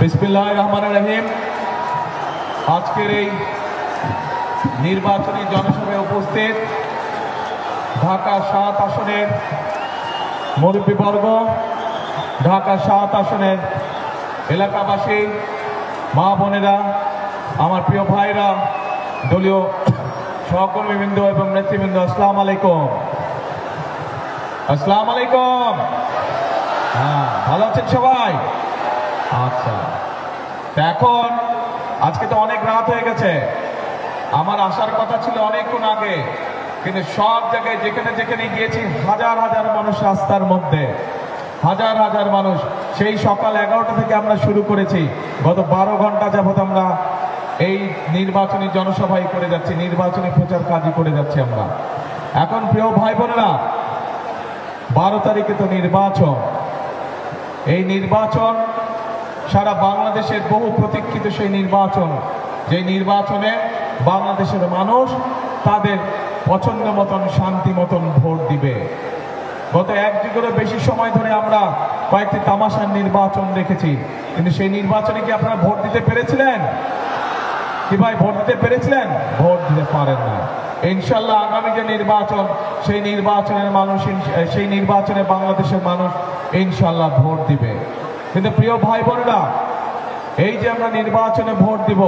বিসমিল্লাহ রহমান রহিম। আজকের এই নির্বাচনী জনসভায় উপস্থিত ঢাকা সাত আসনের মুরব্বীবর্গ ঢাকা সাত আসনের এলাকাবাসী, মা বোনেরা, আমার প্রিয় ভাইরা, দলীয় সহকর্মীবৃন্দ এবং নেতৃবৃন্দ, আসসালাম আলাইকুম। আসসালাম আলাইকুম। হ্যাঁ ভালো আছেন সবাই? আচ্ছা। এখন, আজকে তো অনেক রাত হয়ে গেছে। আমার আসার কথা ছিল অনেকক্ষণ আগে। কিন্তু সব জায়গায় যেখানে যেখানে গিয়েছি, হাজার হাজার মানুষ রাস্তার মধ্যে। হাজার হাজার মানুষ। সেই সকাল এগারোটা থেকে আমরা শুরু করেছি। গত বারো ঘণ্টা যাবত আমরা এই নির্বাচনী জনসভাই করে যাচ্ছি, নির্বাচনী প্রচার কাজই করে যাচ্ছি আমরা। এখন প্রিয় ভাই বোনেরা, বারো তারিখে তো নির্বাচন। এই নির্বাচন সারা বাংলাদেশের বহু প্রতীক্ষিত সেই নির্বাচন। যে নির্বাচনে বাংলাদেশের মানুষ তাদের পছন্দ মতন, শান্তি মতন ভোট দিবে। গত এক যুগেরও বেশি সময় ধরে আমরা কয়েকটি তামাশার নির্বাচন দেখেছি। কিন্তু সেই নির্বাচনে কি আপনারা ভোট দিতে পেরেছিলেন? কি ভাই, ভোট দিতে পেরেছিলেন? ভোট দিতে পারেন না। ইনশাল্লাহ আগামী যে নির্বাচন, সেই নির্বাচনের মানুষ, সেই নির্বাচনে বাংলাদেশের মানুষ ইনশাল্লাহ ভোট দিবে। কিন্তু প্রিয় ভাই বোনেরা, এই যে আমরা নির্বাচনে ভোট দিব,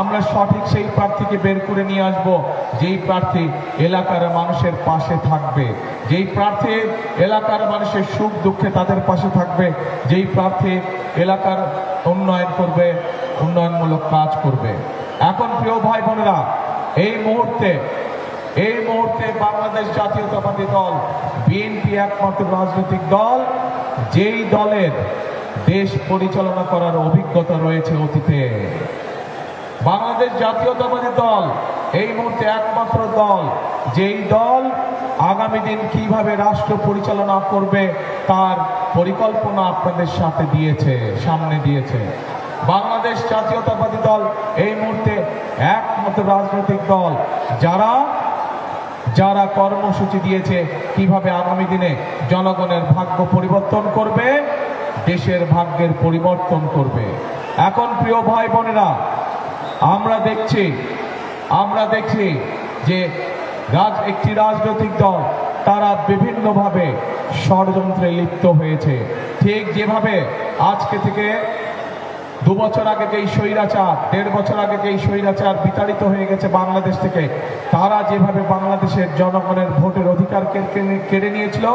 আমরা সঠিক সেই প্রার্থীকে বের করে নিয়ে আসব, যেই প্রার্থী এলাকার মানুষের পাশে থাকবে, যেই প্রার্থী এলাকার মানুষের সুখ দুঃখে তাদের পাশে থাকবে, যেই প্রার্থী এলাকার উন্নয়ন করবে, উন্নয়নমূলক কাজ করবে। এখন প্রিয় ভাই বোনেরা, এই মুহূর্তে এই মুহূর্তে বাংলাদেশ জাতীয়তাবাদী দল, বিএনপি একমাত্র রাজনৈতিক দল, যেই দলের দেশ পরিচালনা করার অভিজ্ঞতা রয়েছে অতীতে। বাংলাদেশ জাতীয়তাবাদী দল, এই মুহূর্তে একমাত্র দল। যেই দল আগামী দিন কীভাবে রাষ্ট্র পরিচালনা করবে, তার পরিকল্পনা আপনাদের সাথে দিয়েছে, সামনে দিয়েছে। বাংলাদেশ জাতীয়তাবাদী দল, এই মুহূর্তে একমাত্র রাজনৈতিক দল। যারা যারা কর্মসূচি দিয়েছে, কীভাবে আগামী দিনে জনগণের ভাগ্য পরিবর্তন করবে দেশের ভাগ্যের পরিবর্তন করবে। এখন প্রিয় ভাই বোনেরা, আমরা দেখছি আমরা দেখছি যে রাজ, একটি রাজনৈতিক দল, তারা বিভিন্নভাবে ষড়যন্ত্রে লিপ্ত হয়েছে। ঠিক যেভাবে আজকে থেকে দু বছর আগে যেই স্বৈরাচার, দেড় বছর আগে যেই স্বৈরাচার বিতাড়িত হয়ে গেছে বাংলাদেশ থেকে, তারা যেভাবে বাংলাদেশের জনগণের ভোটের অধিকার কেড়ে- নিয়েছিল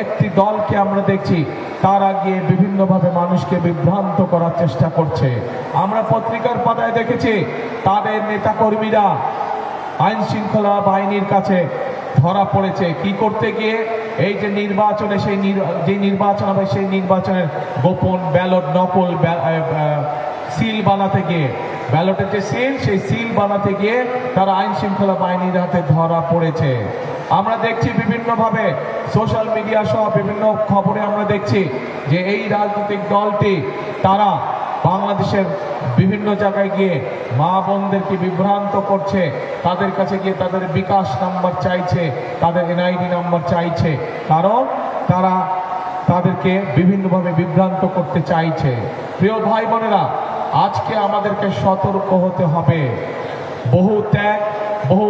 একটি দলকে আমরা দেখছি, তারা গিয়ে বিভিন্নভাবে মানুষকে বিভ্রান্ত করার চেষ্টা করছে। আমরা পত্রিকার পাতায় দেখেছি, তাদের নেতাকর্মীরা আইন শৃঙ্খলা বাহিনীর কাছে ধরা পড়েছে। কি করতে গিয়ে? এই যে নির্বাচনে সেই যে নির্বাচন হবে, সেই নির্বাচনের গোপন ব্যালট নকল সিল বানাতে গিয়ে, ব্যালটের যে সিল, সেই সিল বানাতে গিয়ে তারা আইন শৃঙ্খলা বাহিনীর হাতে ধরা পড়েছে। আমরা দেখছি বিভিন্নভাবে সোশ্যাল মিডিয়া সহ বিভিন্ন খবরে আমরা দেখছি যে এই রাজনৈতিক দলটি, তারা বাংলাদেশের বিভিন্ন জায়গায় গিয়ে মা বোনদেরকে বিভ্রান্ত করছে, তাদের কাছে গিয়ে তাদের বিকাশ নাম্বার চাইছে, তাদের এনআইডি নাম্বার চাইছে। কারণ তারা তাদেরকে বিভিন্নভাবে বিভ্রান্ত করতে চাইছে। প্রিয় ভাই বোনেরা, আজকে আমাদেরকে সতর্ক হতে হবে। বহু ত্যাগ বহু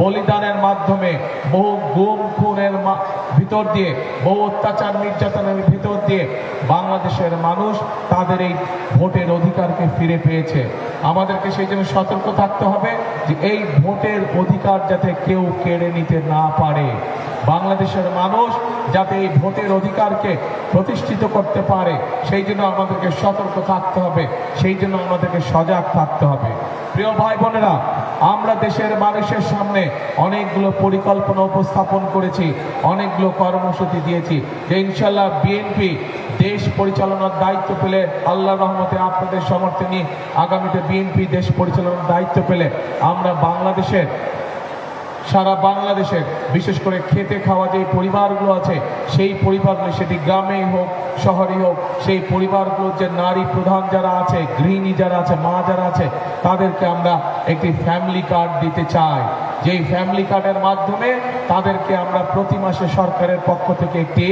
বলিদানের মাধ্যমে, বহু গুম খুনের ভিতর দিয়ে, বহু অত্যাচার নির্যাতনের ভিতর দিয়ে বাংলাদেশের মানুষ তাদের এই ভোটের অধিকারকে ফিরে পেয়েছে। আমাদেরকে সেই জন্য সতর্ক থাকতে হবে যে এই ভোটের অধিকার যাতে কেউ কেড়ে নিতে না পারে। বাংলাদেশের মানুষ যাতে এই ভোটের অধিকারকে প্রতিষ্ঠিত করতে পারে, সেই জন্য আমাদেরকে সতর্ক থাকতে হবে, সেই জন্য আমাদেরকে সজাগ থাকতে হবে। প্রিয় ভাই বোনেরা, আমরা দেশের মানুষের সামনে অনেকগুলো পরিকল্পনা উপস্থাপন করেছি, অনেকগুলো কর্মসূচি দিয়েছি। যে ইনশাল্লাহ বিএনপি দেশ পরিচালনার দায়িত্ব পেলে আল্লাহ রহমতে আপনাদের সমর্থনে আগামীতে বিএনপি দেশ পরিচালনার দায়িত্ব পেলে আমরা বাংলাদেশের সারা বাংলাদেশের বিশেষ করে খেতে খাওয়া যে পরিবারগুলো আছে, সেই পরিবারগুলো সেটি গ্রামেই হোক, শহরেই হোক, সেই পরিবারগুলোর যে নারী প্রধান যারা আছে, গৃহিণী যারা আছে, মা যারা আছে, তাদেরকে আমরা একটি ফ্যামিলি কার্ড দিতে চাই। যে ফ্যামিলি কার্ডের মাধ্যমে তাদেরকে আমরা প্রতি মাসে সরকারের পক্ষ থেকে একটি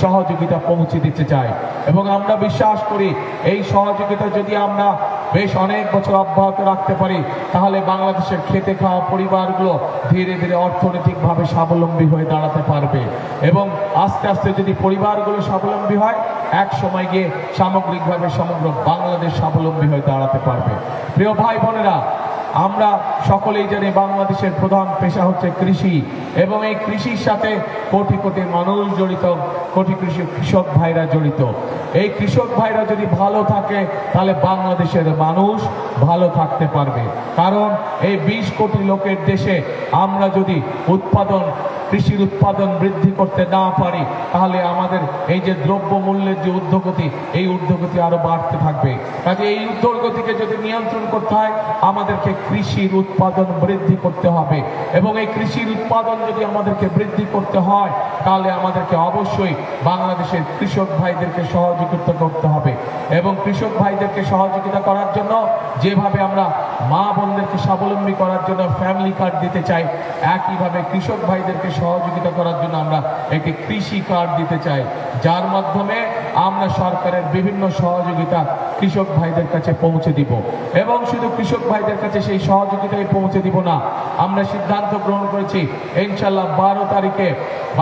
সহযোগিতা পৌঁছে দিতে চাই। এবং আমরা বিশ্বাস করি, এই সহযোগিতা যদি আমরা বেশ অনেক বছর অব্যাহত রাখতে পারি, তাহলে বাংলাদেশের খেতে খাওয়া পরিবারগুলো ধীরে ধীরে অর্থনৈতিকভাবে স্বাবলম্বী হয়ে দাঁড়াতে পারবে। এবং আস্তে আস্তে যদি পরিবারগুলো স্বাবলম্বী হয়, এক সময় গিয়ে সামগ্রিকভাবে সমগ্র বাংলাদেশ স্বাবলম্বী হয়ে দাঁড়াতে পারবে। প্রিয় ভাই বোনেরা আমরা সকলেই জানি বাংলাদেশের প্রধান পেশা হচ্ছে কৃষি, এবং এই কৃষির সাথে কোটি কোটি মানুষ জড়িত, কোটি কৃষি কৃষক ভাইরা জড়িত। এই কৃষক ভাইরা যদি ভালো থাকে, তাহলে বাংলাদেশের মানুষ ভালো থাকতে পারবে। কারণ এই বিশ কোটি লোকের দেশে আমরা যদি উৎপাদন কৃষির উৎপাদন বৃদ্ধি করতে না পারি, তাহলে আমাদের এই যে দ্রব্য মূল্যের যে ঊর্ধ্বগতি, এই ঊর্ধ্বগতি আরও বাড়তে থাকবে। কাজে এই ঊর্ধ্বগতিকে যদি নিয়ন্ত্রণ করতে হয়, আমাদেরকে কৃষির উৎপাদন বৃদ্ধি করতে হবে। এবং এই কৃষির উৎপাদন যদি আমাদেরকে বৃদ্ধি করতে হয়, তাহলে আমাদেরকে অবশ্যই বাংলাদেশের কৃষক ভাইদেরকে সহযোগিতা করতে হবে। এবং কৃষক ভাইদেরকে সহযোগিতা করার জন্য, যেভাবে আমরা মা বোনদেরকে স্বাবলম্বী করার জন্য ফ্যামিলি কার্ড দিতে চাই, একইভাবে কৃষক ভাইদেরকে সহযোগিতা করার জন্য আমরা একটি কৃষি কার্ড দিতে চাই। যার মাধ্যমে আমরা সরকারের বিভিন্ন সহযোগিতা কৃষক ভাইদের কাছে পৌঁছে দিব। এবং শুধু কৃষক ভাইদের কাছে সেই সহযোগিতাই পৌঁছে দিব না, আমরা সিদ্ধান্ত গ্রহণ করেছি ইনশাল্লাহ বারো তারিখে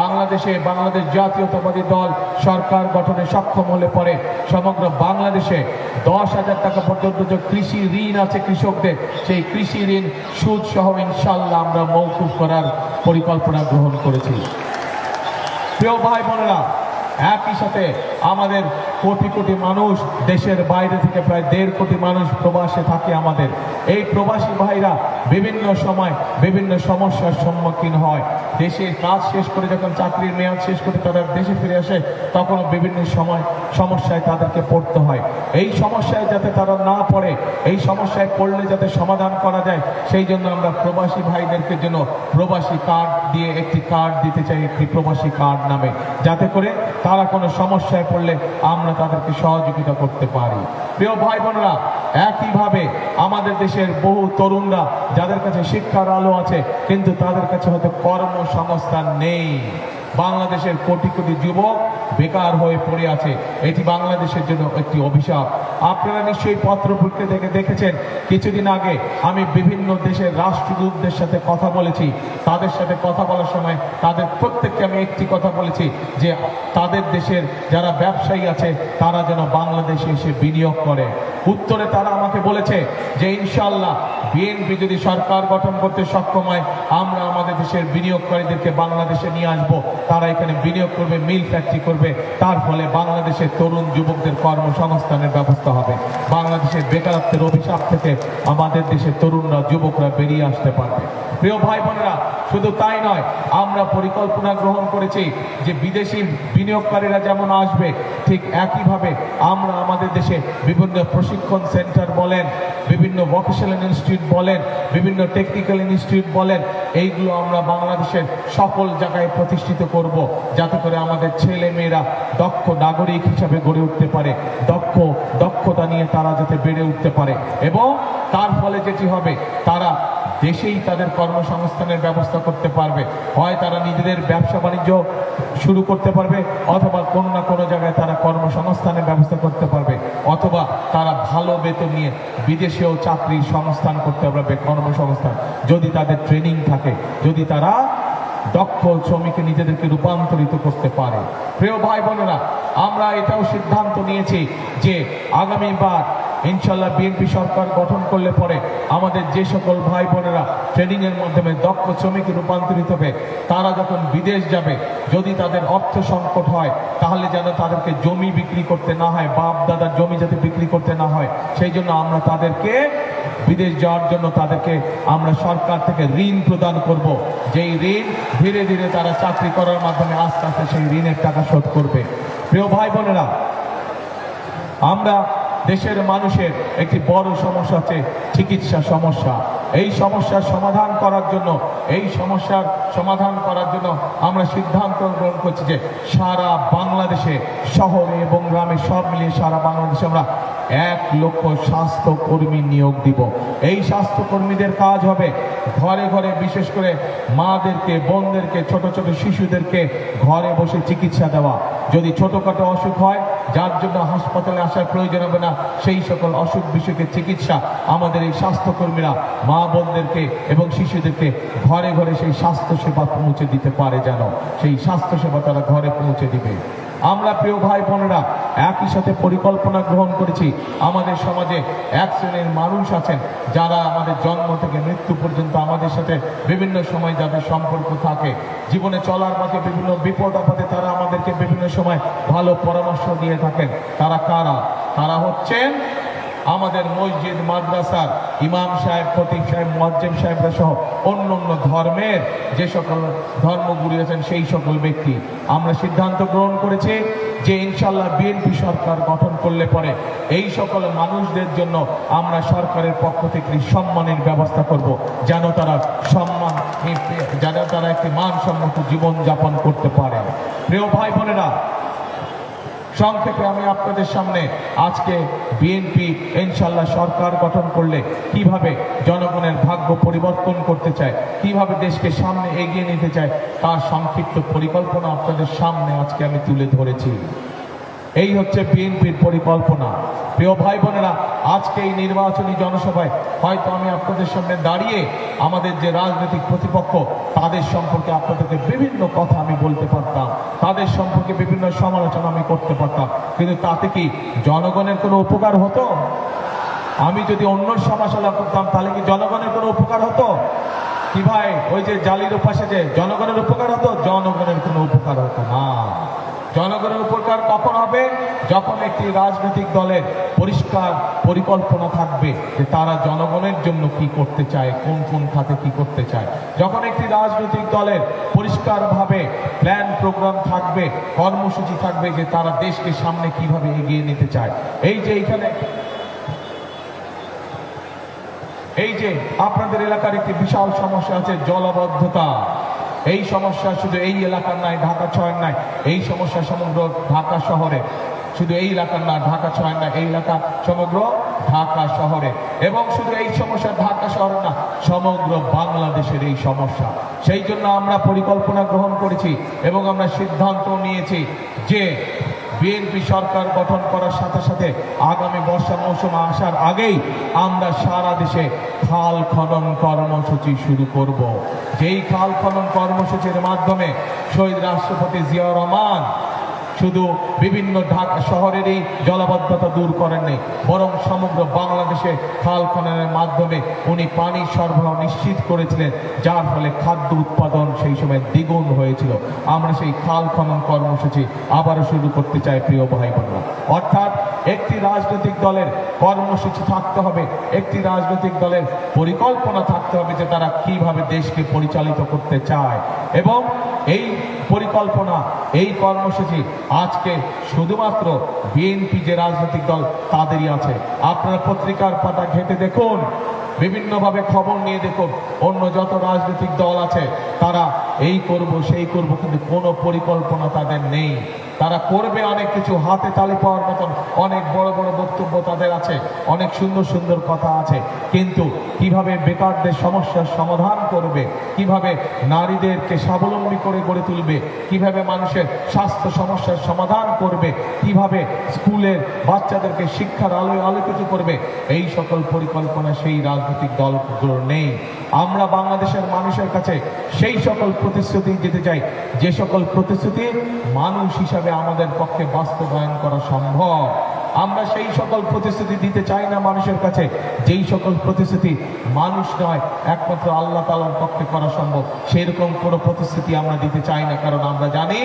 বাংলাদেশে বাংলাদেশ জাতীয়তাবাদী দল সরকার গঠনে সক্ষম হলে পরে সমগ্র বাংলাদেশে দশ হাজার টাকা পর্যন্ত যে কৃষি ঋণ আছে কৃষকদের, সেই কৃষি ঋণ সুদ সহ ইনশাল্লাহ আমরা মৌকুফ করার পরিকল্পনা গ্রহণ করেছি। প্রিয় ভাই বোনেরা একই সাথে আমাদের কোটি কোটি মানুষ, দেশের বাইরে থেকে প্রায় দেড় কোটি মানুষ প্রবাসে থাকে আমাদের। এই প্রবাসী ভাইরা বিভিন্ন সময় বিভিন্ন সমস্যার সম্মুখীন হয়। দেশে কাজ শেষ করে যখন চাকরির মেয়াদ শেষ করে তারা দেশে ফিরে আসে, তখন বিভিন্ন সময় সমস্যায় তাদেরকে পড়তে হয়। এই সমস্যায় যাতে তারা না পড়ে, এই সমস্যায় পড়লে যাতে সমাধান করা যায়, সেই জন্য আমরা প্রবাসী ভাইদেরকে জন্য প্রবাসী কার্ড দিয়ে একটি কার্ড দিতে চাই, একটি প্রবাসী কার্ড নামে। যাতে করে তারা কোনো সমস্যায় পড়লে আমরা তাদেরকে সহযোগিতা করতে পারি। প্রিয় ভাই বোনরা একইভাবে আমাদের দেশের বহু তরুণরা যাদের কাছে শিক্ষার আলো আছে, কিন্তু তাদের কাছে হয়তো কর্মসংস্থান নেই। বাংলাদেশের কোটি কোটি যুবক বেকার হয়ে পড়ে আছে। এটি বাংলাদেশের জন্য একটি অভিশাপ। আপনারা নিশ্চয়ই পত্র পত্রপত্রিকা থেকে দেখেছেন, কিছুদিন আগে আমি বিভিন্ন দেশের রাষ্ট্রদূতদের সাথে কথা বলেছি। তাদের সাথে কথা বলার সময় তাদের প্রত্যেককে আমি একটি কথা বলেছি যে, তাদের দেশের যারা ব্যবসায়ী আছে, তারা যেন বাংলাদেশে এসে বিনিয়োগ করে। উত্তরে তারা আমাকে বলেছে যে ইনশাল্লাহ বিএনপি যদি সরকার গঠন করতে সক্ষম হয়, আমরা আমাদের দেশের বিনিয়োগকারীদেরকে বাংলাদেশে নিয়ে আসব। তারা এখানে বিনিয়োগ করবে, মিল ফ্যাক্টরি করবে। তার ফলে বাংলাদেশের তরুণ যুবকদের কর্মসংস্থানের ব্যবস্থা হবে। বাংলাদেশের বেকারত্বের অভিশাপ থেকে আমাদের দেশের তরুণরা, যুবকরা বেরিয়ে আসতে পারবে। প্রিয় ভাই বোনেরা, শুধু তাই নয়, আমরা পরিকল্পনা গ্রহণ করেছি যে বিদেশি বিনিয়োগকারীরা যেমন আসবে, ঠিক একইভাবে আমরা আমাদের দেশে বিভিন্ন প্রশিক্ষণ সেন্টার বলেন, বিভিন্ন ভোকেশনাল ইনস্টিটিউট বলেন, বিভিন্ন টেকনিক্যাল ইনস্টিটিউট বলেন, এইগুলো আমরা বাংলাদেশের সকল জায়গায় প্রতিষ্ঠিত করব। যাতে করে আমাদের ছেলে মেয়েরা দক্ষ নাগরিক হিসাবে গড়ে উঠতে পারে। দক্ষ, দক্ষতা নিয়ে তারা যাতে বেড়ে উঠতে পারে। এবং তার ফলে যেটি হবে, তারা দেশেই তাদের কর্মসংস্থানের ব্যবস্থা করতে পারবে। হয় তারা নিজেদের ব্যবসা বাণিজ্য শুরু করতে পারবে, অথবা কোনো না কোনো জায়গায় তারা কর্মসংস্থানের ব্যবস্থা করতে পারবে। অথবা তারা ভালো বেতন নিয়ে বিদেশেও চাকরির সংস্থান করতে পারবে, কর্মসংস্থান। যদি তাদের ট্রেনিং থাকে, যদি তারা দক্ষ শ্রমিকে নিজেদেরকে রূপান্তরিত করতে পারে। প্রিয় ভাই বোনেরা, আমরা এটাও সিদ্ধান্ত নিয়েছি যে আগামীবার ইনশাল্লাহ বিএনপি সরকার গঠন করলে পরে আমাদের যে সকল ভাই বোনেরা ট্রেনিং এর মাধ্যমে দক্ষ শ্রমিকে রূপান্তরিত হবে, তারা যখন বিদেশ যাবে, যদি তাদের অর্থ সংকট হয়, তাহলে যেন তাদেরকে জমি বিক্রি করতে না হয় বাপ দাদার জমি যাতে বিক্রি করতে না হয়, সেই জন্য আমরা তাদেরকে বিদেশ যাওয়ার জন্য তাদেরকে আমরা সরকার থেকে ঋণ প্রদান করব। যেই ঋণ ধীরে ধীরে তারা চাকরি করার মাধ্যমে আস্তে আস্তে সেই ঋণের টাকা শোধ করবে। প্রিয় ভাই বোনেরা, আমরা দেশের মানুষের একটি বড় সমস্যা আছে চিকিৎসা সমস্যা। এই সমস্যার সমাধান করার জন্য, এই সমস্যার সমাধান করার জন্য আমরা সিদ্ধান্ত গ্রহণ করছি যে সারা বাংলাদেশে শহরে এবং গ্রামে সব মিলিয়ে সারা বাংলাদেশে আমরা এক লক্ষ স্বাস্থ্য কর্মী নিয়োগ দিব। এই স্বাস্থ্য কর্মীদের কাজ হবে ঘরে ঘরে, বিশেষ করে মাদেরকে, বোনদেরকে, ছোট ছোট শিশুদেরকে ঘরে বসে চিকিৎসা দেওয়া। যদি ছোটোখাটো অসুখ হয়, যার জন্য হাসপাতালে আসার প্রয়োজন হবে না, সেই সকল অসুখ বিসুখের চিকিৎসা আমাদের এই স্বাস্থ্যকর্মীরা, মা বোনদেরকে এবং শিশুদেরকে ঘরে ঘরে সেই স্বাস্থ্য সেবা পৌঁছে দিতে পারে যেন। সেই স্বাস্থ্য সেবা তারা ঘরে পৌঁছে দিবে। আমরা প্রিয় ভাই বোনেরা, একই সাথে পরিকল্পনা গ্রহণ করেছি। আমাদের সমাজে এক শ্রেণির মানুষ আছেন যারা আমাদের জন্ম থেকে মৃত্যু পর্যন্ত আমাদের সাথে বিভিন্ন সময় যাদের সম্পর্ক থাকে। জীবনে চলার পথে বিভিন্ন বিপদ আপদে তারা আমাদেরকে বিভিন্ন সময় ভালো পরামর্শ দিয়ে থাকেন। তারা কারা? তারা হচ্ছেন আমাদের মসজিদ, মাদ্রাসার ইমাম সাহেব, খতিব সাহেব, মোয়াজ্জেম সাহেবরা সহ অন্য অন্য ধর্মের যে সকল ধর্মগুরু আছেন, সেই সকল ব্যক্তি। আমরা সিদ্ধান্ত গ্রহণ করেছি যে ইনশাল্লাহ বিএনপি সরকার গঠন করলে পরে এই সকল মানুষদের জন্য আমরা সরকারের পক্ষ থেকে সম্মানের ব্যবস্থা করব, যেন তারা সম্মান, যেন তারা একটি মানসম্মত জীবন যাপন করতে পারে। প্রিয় ভাই বোনেরা সংক্ষেপে আমি আপনাদের সামনে আজকে বিএনপি ইনশাল্লাহ সরকার গঠন করলে কীভাবে জনগণের ভাগ্য পরিবর্তন করতে চায়, কীভাবে দেশকে সামনে এগিয়ে নিতে চায়, তার সংক্ষিপ্ত পরিকল্পনা আপনাদের সামনে আজকে আমি তুলে ধরেছি। এই হচ্ছে বিএনপির পরিকল্পনা। প্রিয় ভাই বোনেরা আজকে এই নির্বাচনী জনসভায় হয়তো আমি আপনাদের সামনে দাঁড়িয়ে আমাদের যে রাজনৈতিক প্রতিপক্ষ, তাদের সম্পর্কে আপনাদেরকে বিভিন্ন কথা আমি বলতে পারতাম। তাদের সম্পর্কে বিভিন্ন সমালোচনা আমি করতে পারতাম। কিন্তু তাতে কি জনগণের কোনো উপকার হতো? আমি যদি অন্য সমালোচনা করতাম, তাহলে কি জনগণের কোনো উপকার হতো? কি ভাই, ওই যে জালির উপাসে যে জনগণের উপকার হতো? জনগণের কোনো উপকার হতো না। জনগণের উপকার কখন হবে যখন একটি রাজনৈতিক দলের পরিষ্কার পরিকল্পনা থাকবে যে তারা জনগণের জন্য কি করতে চায়, কোন কোন খাতে কি করতে চায়। যখন একটি রাজনৈতিক দলের পরিষ্কারভাবে প্ল্যান প্রোগ্রাম থাকবে, কর্মসূচি থাকবে যে তারা দেশকে সামনে কীভাবে এগিয়ে নিতে চায়। এই যে এইখানে এই যে আপনাদের এলাকার একটি বিশাল সমস্যা আছে, জলবদ্ধতা। এই সমস্যা শুধু এই এলাকার নাই, ঢাকা ছয়ের নাই। এই সমস্যা সমগ্র ঢাকা শহরে। শুধু এই এলাকার না, ঢাকা ছয়ের না, এই এলাকা সমগ্র ঢাকা শহরে। এবং শুধু এই সমস্যা ঢাকা শহরে না, সমগ্র বাংলাদেশের এই সমস্যা। সেই জন্য আমরা পরিকল্পনা গ্রহণ করেছি এবং আমরা সিদ্ধান্ত নিয়েছি যে বিএনপি সরকার গঠন করার সাথে সাথে আগামী বর্ষা মৌসুম আসার আগেই আমরা সারা দেশে খাল খনন কর্মসূচি শুরু করব। যেই খাল খনন কর্মসূচির মাধ্যমে শহীদ রাষ্ট্রপতি জিয়া রহমান শুধু বিভিন্ন ঢাকা শহরেরই জলাবদ্ধতা দূর করেননি, বরং সমগ্র বাংলাদেশে খাল খননের মাধ্যমে উনি পানি সরবরাহ নিশ্চিত করেছিলেন, যার ফলে খাদ্য উৎপাদন সেই সময় দ্বিগুণ হয়েছিল। আমরা সেই খাল খনন কর্মসূচি আবারও শুরু করতে চাই, প্রিয় ভাই বোনরা অর্থাৎ একটি রাজনৈতিক দলের কর্মসূচি থাকতে হবে, একটি রাজনৈতিক দলের পরিকল্পনা থাকতে হবে যে তারা কীভাবে দেশকে পরিচালিত করতে চায়। এবং এই পরিকল্পনা, এই কর্মসূচি আজকে শুধুমাত্র বিএনপি যে রাজনৈতিক দল, তাদেরই আছে। আপনারা পত্রিকার পাতা ঘেটে দেখুন বিভিন্নভাবে খবর নিয়ে দেখুন, অন্য যত রাজনৈতিক দল আছে, তারা এই করব, সেই করব, কিন্তু কোনো পরিকল্পনা তাদের নেই। তারা করবে অনেক কিছু, হাতে তালি পাওয়ার মতন অনেক বড় বড় বক্তব্য তাদের আছে, অনেক সুন্দর সুন্দর কথা আছে। কিন্তু কীভাবে বেকারদের সমস্যার সমাধান করবে, কীভাবে নারীদেরকে স্বাবলম্বী করে গড়ে তুলবে, কীভাবে মানুষের স্বাস্থ্য সমস্যার সমাধান করবে, কীভাবে স্কুলের বাচ্চাদেরকে শিক্ষার আলোয় আলোকিত করবে, এই সকল পরিকল্পনা সেই রাজনৈতিক দলগুলোর নেই। আমরা বাংলাদেশের মানুষের কাছে সেই সকল প্রতিশ্রুতি যেতে চাই। যে সকল প্রতিশ্রুতি মানুষ হিসাবে আমাদের পক্ষে বাস্তবায়ন করা সম্ভব। আমরা সেই সকল প্রতিশ্রুতি দিতে চাই না মানুষের কাছে। যেই সকল প্রতিশ্রুতি মানুষ নয়, একমাত্র আল্লাহ তালার পক্ষে করা সম্ভব। সেরকম কোনো প্রতিশ্রুতি আমরা দিতে চাই না, কারণ আমরা জানি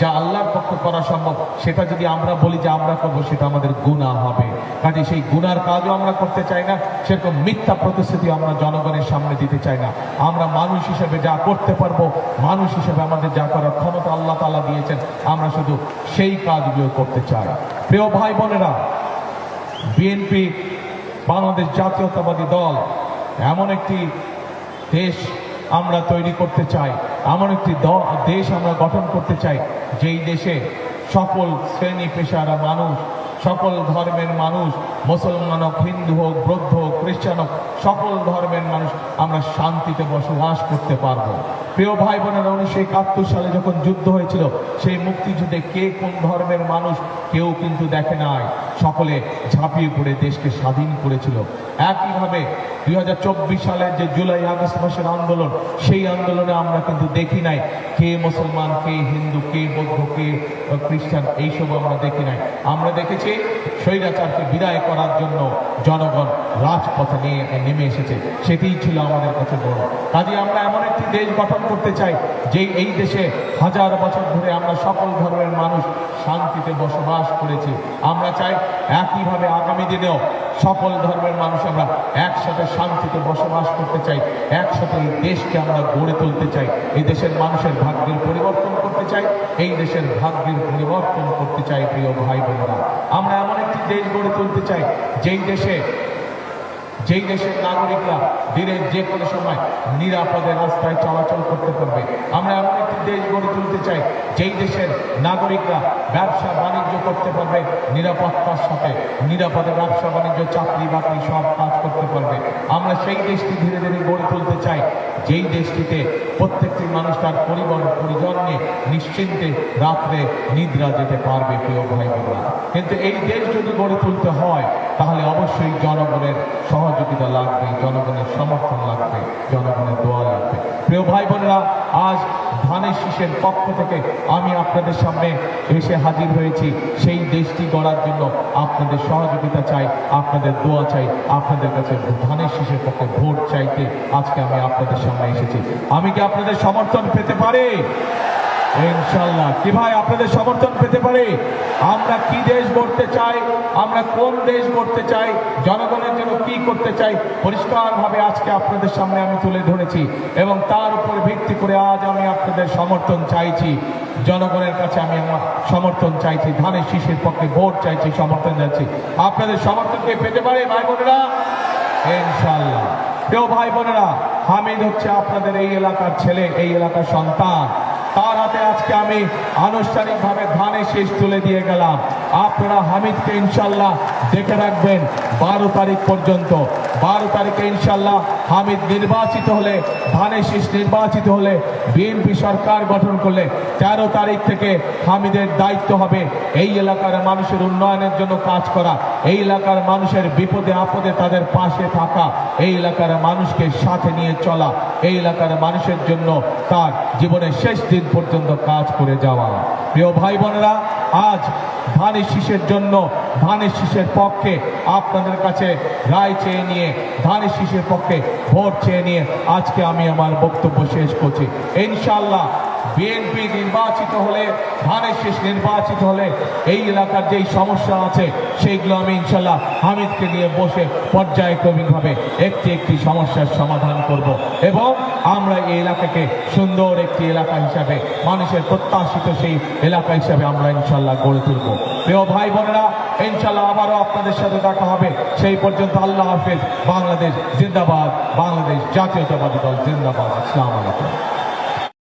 যা আল্লাহর পক্ষে করা সম্ভব, সেটা যদি আমরা বলি যে আমরা করব, সেটা আমাদের গুণা হবে। কাজে সেই গুনার কাজও আমরা করতে চাই না, সেরকম মিথ্যা প্রতিশ্রুতি আমরা জনগণের সামনে দিতে চাই না। আমরা মানুষ হিসেবে যা করতে পারব, মানুষ হিসেবে আমাদের যা করার ক্ষমতা আল্লাহ তালা দিয়েছেন, আমরা শুধু সেই কাজগুলো করতে চাই। প্রিয় ভাই বোনেরা বিএনপি বাংলাদেশ জাতীয়তাবাদী দল, এমন একটি দেশ আমরা তৈরি করতে চাই, এমন একটি দেশ আমরা গঠন করতে চাই, যেই দেশে সকল শ্রেণি পেশার মানুষ, সকল ধর্মের মানুষ, মুসলমান হোক, হিন্দু হোক, বৌদ্ধ হোক, খ্রিস্টান হোক, সকল ধর্মের মানুষ আমরা শান্তিতে বসবাস করতে পারব। প্রিয় ভাই বোনেরা উনিশশো একাত্তর সালে যখন যুদ্ধ হয়েছিল, সেই মুক্তিযুদ্ধে কে কোন ধর্মের মানুষ কেউ কিন্তু দেখে নাই। সকলে ঝাঁপিয়ে পড়ে, দেশকে স্বাধীন করেছিল। একইভাবে দুই হাজার চব্বিশ সালের যে জুলাই আগস্ট মাসের আন্দোলন, সেই আন্দোলনে আমরা কিন্তু দেখি নাই কে মুসলমান, কে হিন্দু, কে বৌদ্ধ, কে খ্রিস্টান, এইসব আমরা দেখি নাই। আমরা দেখেছি স্বৈরাচারকে বিদায় করার জন্য জনগণ রাজপথে নিয়ে নেমে এসেছে। সেটিই ছিল আমাদের কাছে বড়। কাজে আমরা এমন একটি দেশ গঠন করতে চাই যে এই দেশে হাজার বছর ধরে আমরা সকল ধর্মের মানুষ শান্তিতে বসবাস করেছি। আমরা চাই একইভাবে আগামী দিনেও সকল ধর্মের মানুষ আমরা একসাথে শান্তিতে বসবাস করতে চাই, একসাথে এই দেশকে আমরা গড়ে তুলতে চাই, এই দেশের মানুষের ভাগ্যের পরিবর্তন করতে চাই, এই দেশের ভাগ্যের পরিবর্তন করতে চাই, প্রিয় ভাই বোনেরা। আমরা এমন একটি দেশ গড়ে তুলতে চাই, যেই দেশে যেই দেশের নাগরিকরা দিনের যে কোনো সময় নিরাপদে রাস্তায় চলাচল করতে পারবে। আমরা এমন একটি দেশ গড়ে তুলতে চাই, যেই দেশের নাগরিকরা ব্যবসা বাণিজ্য করতে পারবে, নিরাপত্তার সাথে নিরাপদে ব্যবসা, বাণিজ্য চাকরি বাকরি সব কাজ করতে পারবে। আমরা সেই দেশটি ধীরে ধীরে গড়ে তুলতে চাই। যেই দেশটিতে প্রত্যেকটি মানুষ তার পরিবার পরিজন নিশ্চিন্তে রাত্রে নিদ্রা যেতে পারবে, প্রিয় ভাই বোনরা কিন্তু এই দেশ যদি গড়ে তুলতে হয়, তাহলে অবশ্যই জনগণের সহযোগিতা লাগবে, জনগণের সমর্থন লাগবে, জনগণের দোয়া লাগবে। প্রিয় ভাই বোনেরা, আজ ধানের শীষের পক্ষ থেকে আমি আপনাদের সামনে এসে হাজির হয়েছি। সেই দেশটি গড়ার জন্য আপনাদের সহযোগিতা চাই, আপনাদের দোয়া চাই, আপনাদের কাছে ধানের শীষের পক্ষে ভোট চাইতে আজকে আমি আপনাদের সামনে এসেছি। আমি কি আপনাদের সমর্থন পেতে পারি? ইনশাল্লাহ কি ভাই, আপনাদের সমর্থন পেতে পারে? আমরা কি দেশ গড়তে চাই? আমরা কোন দেশ গড়তে চাই? জনগণের জন্য কি করতে চাই? পরিষ্কারভাবে আজকে আপনাদের সামনে আমি তুলে ধরেছি এবং তার উপর ভিত্তি করে আজ আমি আপনাদের সমর্থন চাইছি। জনগণের কাছে আমি আমার সমর্থন চাইছি, ধানের শীষের পক্ষে ভোট চাইছি, সমর্থন চাইছি। আপনাদের সমর্থনকে পেতে পারে, ভাই বোনেরা? ইনশাল্লাহ কেউ ভাই বোনেরা, হামিদ হচ্ছে আপনাদের এই এলাকার ছেলে, এই এলাকার সন্তান। তার হাতে আজকে আমি আনুষ্ঠানিকভাবে ধানের শেষ তুলে দিয়ে গেলাম। আপনারা হামিদকে ইনশাল্লাহ দেখে রাখবেন বারো তারিখ পর্যন্ত। বারো তারিখে ইনশাল্লাহ হামিদ নির্বাচিত হলে ধানের শীষ নির্বাচিত হলে, বিএনপি সরকার গঠন করলে তেরো তারিখ থেকে হামিদের দায়িত্ব হবে। এই এলাকার মানুষের উন্নয়নের জন্য কাজ করা, এই এলাকার মানুষের বিপদে আপদে তাদের পাশে থাকা, এই এলাকার মানুষকে সাথে নিয়ে চলা, এই এলাকার মানুষের জন্য তার জীবনের শেষ দিন পর্যন্ত কাজ করে যাওয়া। প্রিয় ভাই বোনেরা আজ ধানের শীষের জন্য ধানের শীষের পক্ষে আপনাদের কাছে রায় চেয়ে নিয়ে ধানের শীষের পক্ষে ভোট চেয়ে নিয়ে আজকে আমি আমার বক্তব্য শেষ করছি। ইনশাল্লাহ বিএনপি নির্বাচিত হলে, ধানের শীষ নির্বাচিত হলে এই এলাকার যেই সমস্যা আছে, সেইগুলো আমি ইনশাল্লাহ হামিদকে নিয়ে বসে পর্যায়ক্রমিকভাবে একটি একটি সমস্যার সমাধান করব। এবং আমরা এই এলাকাকে সুন্দর একটি এলাকা হিসাবে, মানুষের প্রত্যাশিত সেই এলাকা হিসাবে আমরা ইনশাল্লাহ গড়ে তুলব। প্রিয় ভাই বোনেরা, ইনশাল্লাহ আবারও আপনাদের সাথে দেখা হবে। সেই পর্যন্ত আল্লাহ হাফেজ। বাংলাদেশ জিন্দাবাদ। বাংলাদেশ জাতীয়তাবাদী দল জিন্দাবাদ। আসসালামু আলাইকুম।